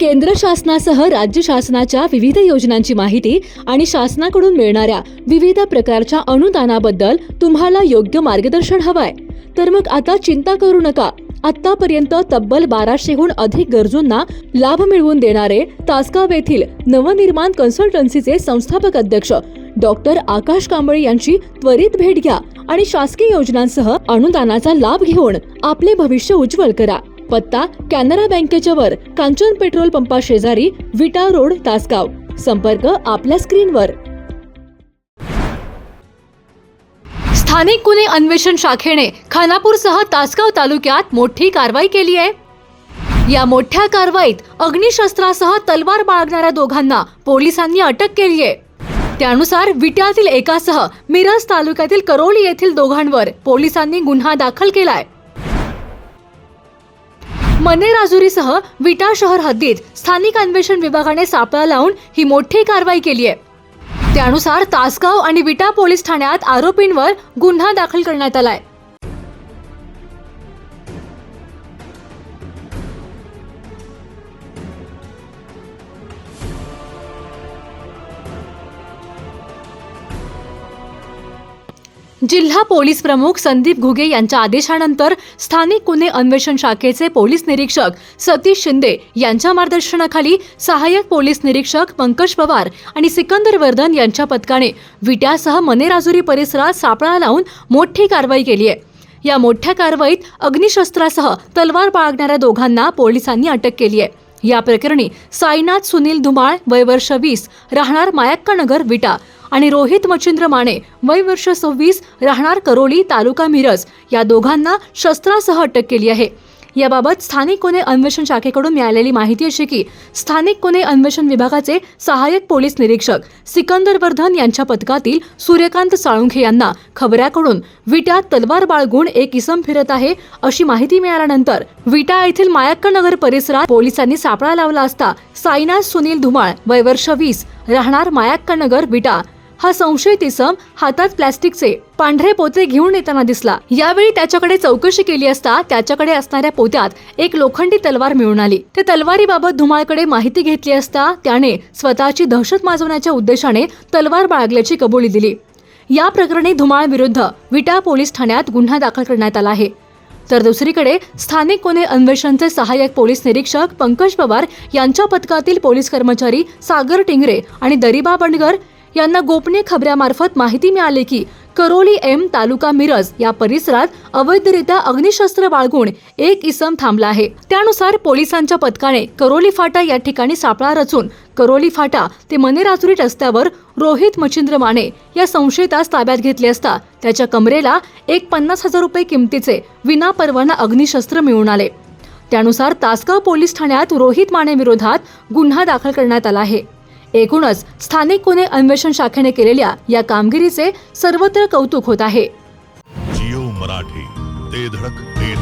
केंद्र शासनासह राज्य शासनाच्या विविध योजनांची माहिती आणि शासनाकडून मिळणाऱ्या विविध प्रकारच्या अनुदानाबद्दल तुम्हाला योग्य मार्गदर्शन हवंय. तर मग आता चिंता करू नका. आतापर्यंत तब्बल बाराशेहून अधिक गरजूंना लाभ मिळवून देणारे तासगाव येथील नवनिर्माण कन्सल्टन्सीचे संस्थापक अध्यक्ष डॉक्टर आकाश कांबळे यांची त्वरित भेट घ्या आणि शासकीय योजनांसह अनुदानाचा लाभ घेऊन आपले भविष्य उज्ज्वल करा. पत्ता कॅनरा बँकेच्या वर कांचन पेट्रोल पंपा शेजारी विटा रोड तासगाव. संपर्क आपल्या स्क्रीनवर स्थानिक गुन्हे अन्वेषण शाखेने खानापूरसह तासगाव तालुक्यात मोठी कारवाई केली आहे. या मोठ्या कारवाईत अग्निशस्त्रासह तलवार बाळगणाऱ्या दोघांना पोलिसांनी अटक केली आहे. त्यानुसार विट्यातील एकासह मिरज तालुक्यातील करोली येथील दोघांवर पोलिसांनी गुन्हा दाखल केलाय. मने राजुरीसह विटा शहर हद्दीत स्थानिक अन्वेषण विभागाने सापळा लावून ही मोठी कारवाई केली आहे. त्यानुसार तासगाव आणि विटा पोलीस ठाण्यात आरोपींवर गुन्हा दाखल करण्यात आलाय. जिल्हा पोलीस प्रमुख संदीप घुगे यांच्या आदेशानंतर स्थानिक गुन्हे अन्वेषण शाखेचे पोलीस निरीक्षक सतीश शिंदे यांच्या मार्गदर्शनाखाली सहाय्यक पोलीस निरीक्षक पंकज पवार आणि सिकंदर वर्धन यांच्या पथकाने विट्यासह मनेराजुरी परिसरात सापळा लावून मोठी कारवाई केली आहे. या मोठ्या कारवाईत अग्निशस्त्रासह तलवार बाळगणाऱ्या दोघांना पोलिसांनी अटक केली आहे. या प्रकरणी साईनाथ सुनील धुमाळ वय वर्ष वीस राहणार मायक्कानगर विटा आणि रोहित मच्छिंद्र माने वय वर्ष सव्वीस राहणार करोली तालुका मिरज या दोघांना शस्त्रासह अटक केली आहे. याबाबत स्थानिक गुन्हे अन्वेषण शाखेकडून मिळालेली माहिती अशी की स्थानिक गुन्हे अन्वेषण विभागाचे सहाय्यक पोलीस निरीक्षक सिकंदर वर्धन यांच्या पथकातील सूर्यकांत साळुंखे यांना खबऱ्याकडून विट्यात तलवार बाळगून एक इसम फिरत आहे अशी माहिती मिळाल्यानंतर विटा येथील मायक्कनगर परिसरात पोलिसांनी सापळा लावला असता साईनाथ सुनील धुमाळ वय वर्ष वीस राहणार मायक्कनगर विटा हा संशयित इसम हातात प्लॅस्टिकचे पांढरे पोते घेऊन येताना दिसला. यावेळी त्याच्याकडे चौकशी केली असता त्याच्याकडे असणाऱ्या पोत्यात एक लोखंडी तलवार मिळून आली. त्या तलवारीबाबत धुमाळकडे माहिती घेतली असता त्याने स्वतःची दहशत माजवण्याच्या उद्देशाने तलवार बाळगल्याची कबुली दिली. या प्रकरणी धुमाळ विरुद्ध विटा पोलीस ठाण्यात गुन्हा दाखल करण्यात आला आहे. तर दुसरीकडे स्थानिक गुन्हे अन्वेषणचे सहाय्यक पोलीस निरीक्षक पंकज पवार यांच्या पथकातील पोलीस कर्मचारी सागर टिंगरे आणि दरिबा बंडगर यांना गोपनीय खबऱ्यामार्फत माहिती मिळाली की करोली एम तालुका मिरज या परिसरात अवैधरित्या अग्निशस्त्र बाळगून एक इसम थांबला आहे. त्यानुसार पोलिसांच्या पथकाने करोली फाटा या ठिकाणी सापळा रचून करोली फाटा ते मनेराजुरी रस्त्यावर रोहित मच्छिंद्र माने या संशयितास ताब्यात घेतले असता त्याच्या कमरेला एक पन्नास हजार रुपये किमतीचे विनापरवाना अग्निशस्त्र मिळून आले. त्यानुसार तासगाव पोलीस ठाण्यात रोहित माने विरोधात गुन्हा दाखल करण्यात आला आहे. एकूणच स्थानिक गुन्हे अन्वेषण शाखेने केलेल्या या कामगिरीचे सर्वत्र कौतुक होत आहे. जिओ मराठी ते धडक ते